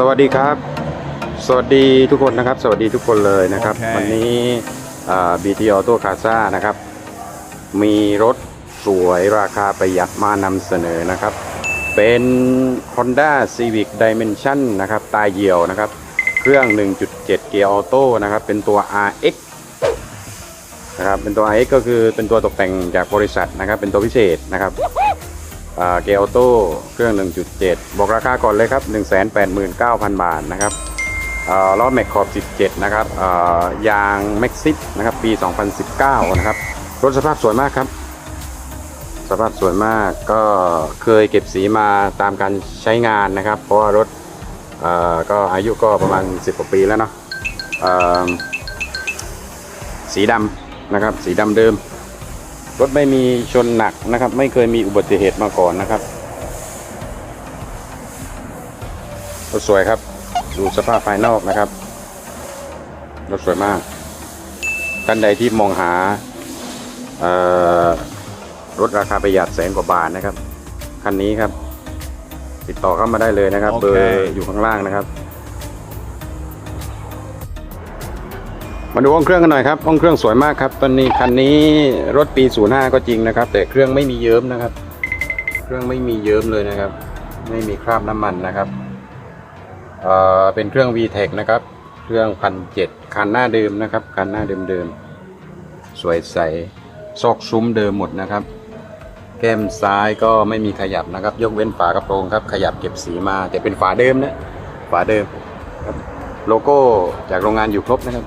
สวัสดีครับ สวัสดีทุกคนนะครับ สวัสดีทุกคนเลยนะครับ โอเค วันนี้บีทีออโต้คาซ่านะครับ มีรถสวยราคาประหยัดมานำเสนอนะครับ เป็น Honda Civic Dimension นะครับ ตายเหี่ยวนะครับ เครื่อง 1.7 เกียร์ออโต้นะครับ เป็นตัว RX นะครับ เป็นตัว RX ก็คือเป็นตัวตกแต่งจากบริษัทนะครับ เป็นตัวพิเศษนะครับอ่า เกียร์ออโต้เครื่อง 1.7 บอกราคาก่อนเลยครับ 189,000 บาทนะครับอ่าล้อแม็กขอบ 17 นะครับอ่ายางแม็กซิสนะครับปี 2019 นะครับ รถสภาพสวยมากครับ สภาพสวยมากก็เคยเก็บสีมาตามการใช้งานนะครับ เพราะว่ารถอ่อก็อายุก็ประมาณ 10 กว่าปีแล้วเนาะสีดำนะครับ สีดำเดิม รถไม่มีชนหนักนะครับ ไม่เคยมีอุบัติเหตุมาก่อนนะครับรถสวยครับ ดูสภาพภายนอกนะครับรถสวยมากท่านใดที่มองหาเอ่อรถราคาประหยัดแสนกว่าบาทนะครับคันนี้ครับ ติดต่อเข้ามาได้เลยนะครับโอเคเบอร์อยู่ข้างล่างนะครับ มาดูห้องเครื่องกันหน่อยครับห้องเครื่องสวยมากครับตอนนี้คันนี้รถปี 05 ก็จริงนะครับ แต่เครื่องไม่มีเยิ้มนะครับ เครื่องไม่มีเยิ้มเลยนะครับ ไม่มีคราบน้ำมันนะครับเอ่อเป็นเครื่อง VTEC นะครับ เครื่องพันเจ็ดคันหน้าเดิมนะครับคันหน้าเดิมๆสวยใสซอกซุ้มเดิมหมดนะครับ แก้มซ้ายก็ไม่มีขยับนะครับ ยกเว้นฝากระโปรงครับ ขยับเก็บสีมาแต่เป็นฝาเดิมนะฝาเดิมครับโลโก้จากโรงงานอยู่ครบนะครับ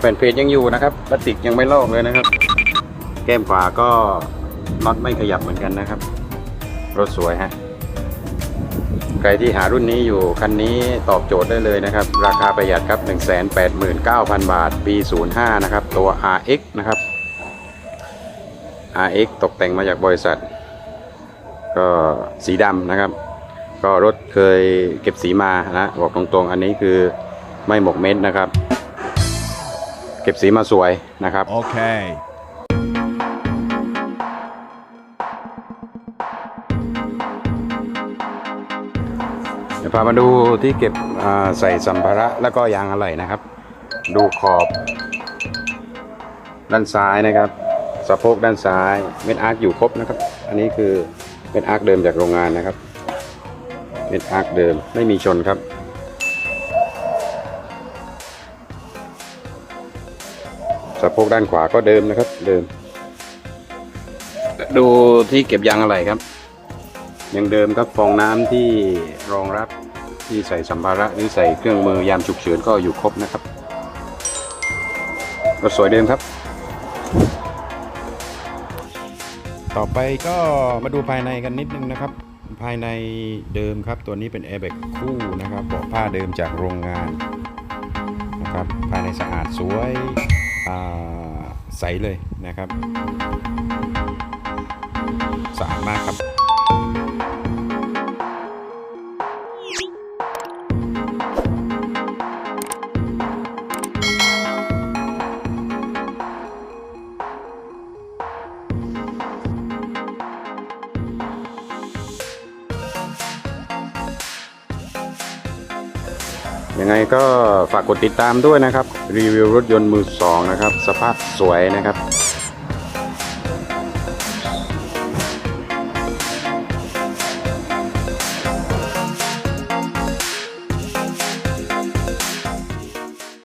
แผ่นเพจยังอยู่นะครับพลาสติกยังไม่ลอกเลยนะครับ แก้มฝาก็น็อตไม่ขยับเหมือนกันนะครับ รถสวยฮะใครที่หารุ่นนี้อยู่คันนี้ตอบโจทย์ได้เลยนะครับ ราคาประหยัดครับ 189,000 บาท ปี 05 นะครับ ตัว RX นะครับ RX ตกแต่งมาจากบริษัท ก็สีดำนะครับ ก็รถเคยเก็บสีมานะ บอกตรงๆ อันนี้คือไม่หมกเม็ดนะครับ เก็บสีมาสวยนะครับ Okay. เดี๋ยวพามาดูที่เก็บอ่าใส่สัมภาระแล้วก็ยางอะไหล่นะครับ ดูขอบ ด้านซ้ายนะครับสะโพกด้านซ้ายเม็ดอาร์คอยู่ครบนะครับ อันนี้คือเม็ดอาร์คเดิมจากโรงงานนะครับเม็ดอาร์คเดิมไม่มีชนครับ สะโพกด้านขวาก็เดิมนะครับ เดิม ดูที่เก็บยางอะไหล่ครับ ยังเดิมครับฟองน้ำที่รองรับที่ใส่สัมภาระหรือใส่เครื่องมือยามฉุกเฉินก็อยู่ครบนะครับรถสวยเดิมครับ ต่อไปก็มาดูภายในกันนิดนึงนะครับ ภายในเดิมครับ ตัวนี้เป็นแอร์แบ็กคู่นะครับเบาะผ้าเดิมจากโรงงานนะครับ ภายในสะอาดสวยอ่า ใสเลยนะครับสะอาดมากครับ ยังไงก็ฝากกดติดตามด้วยนะครับ รีวิวรถยนต์มือสองนะครับ สภาพสวยนะครับ